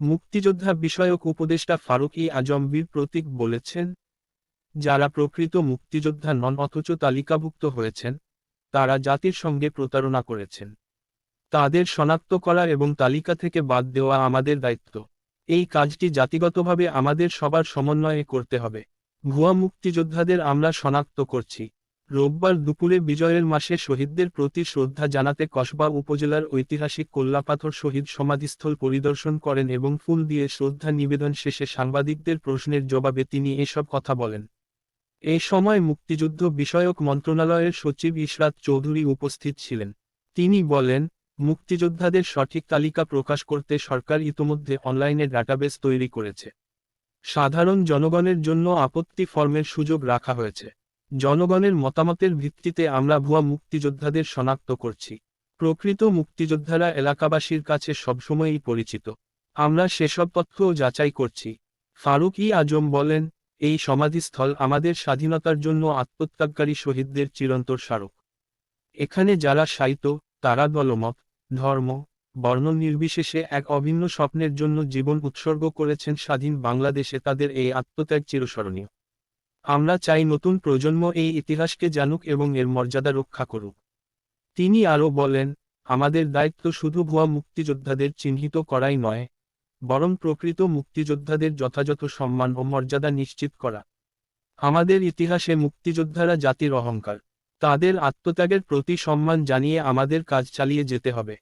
মুক্তিযোদ্ধা বিষয়ক উপদেষ্টা ফারুক ই আজম বীর প্রতীক বলেছেন, যারা প্রকৃত মুক্তিযোদ্ধা নন অথচ তালিকাভুক্ত হয়েছেন, তারা জাতির সঙ্গে প্রতারণা করেছেন। তাদের শনাক্ত করা এবং তালিকা থেকে বাদ দেওয়া আমাদের দায়িত্ব। এই কাজটি জাতিগতভাবে আমাদের সবার সমন্বয়ে করতে হবে। ভুয়া মুক্তিযোদ্ধাদের আমরা শনাক্ত করছি। রোববার দুপুরে বিজয়ের মাসে শহীদদের প্রতি শ্রদ্ধা জানাতে কসবা উপজেলার ঐতিহাসিক কোল্লাপাথর শহীদ সমাধিস্থল পরিদর্শন করেন এবং ফুল দিয়ে শ্রদ্ধা নিবেদন শেষে সাংবাদিকদের প্রশ্নের জবাবে তিনি এসব কথা বলেন। এ সময় মুক্তিযুদ্ধ বিষয়ক মন্ত্রণালয়ের সচিব ইশরাত চৌধুরী উপস্থিত ছিলেন। তিনি বলেন, মুক্তিযোদ্ধাদের সঠিক তালিকা প্রকাশ করতে সরকার ইতোমধ্যে অনলাইনে ডাটাবেস তৈরি করেছে। সাধারণ জনগণের জন্য আপত্তি ফর্মের সুযোগ রাখা হয়েছে। জনগণের মতামতের ভিত্তিতে আমরা ভুয়া মুক্তিযোদ্ধাদের শনাক্ত করছি। প্রকৃত মুক্তিযোদ্ধারা এলাকাবাসীর কাছে সবসময়ই পরিচিত। আমরা সেসব তথ্যও যাচাই করছি। ফারুক ই আজম বলেন, এই সমাধিস্থল আমাদের স্বাধীনতার জন্য আত্মত্যাগকারী শহীদদের চিরন্তর স্মারক। এখানে যারা সাইত তারা দলমত, ধর্ম, বর্ণ নির্বিশেষে এক অভিন্ন স্বপ্নের জন্য জীবন উৎসর্গ করেছেন স্বাধীন বাংলাদেশে তাদের এই আত্মত্যাগ চিরস্মরণীয়। আমরা চাই নতুন প্রজন্ম এই ইতিহাসকে জানুক এবং এর মর্যাদা রক্ষা করুক। তিনি আরও বলেন, আমাদের দায়িত্ব শুধু ভুয়া মুক্তিযোদ্ধাদের চিহ্নিত করাই নয়, বরং প্রকৃত মুক্তিযোদ্ধাদের যথাযথ সম্মান ও মর্যাদা নিশ্চিত করা। আমাদের ইতিহাসে মুক্তিযোদ্ধারা জাতির অহংকার। তাদের আত্মত্যাগের প্রতি সম্মান জানিয়ে আমাদের কাজ চালিয়ে যেতে হবে।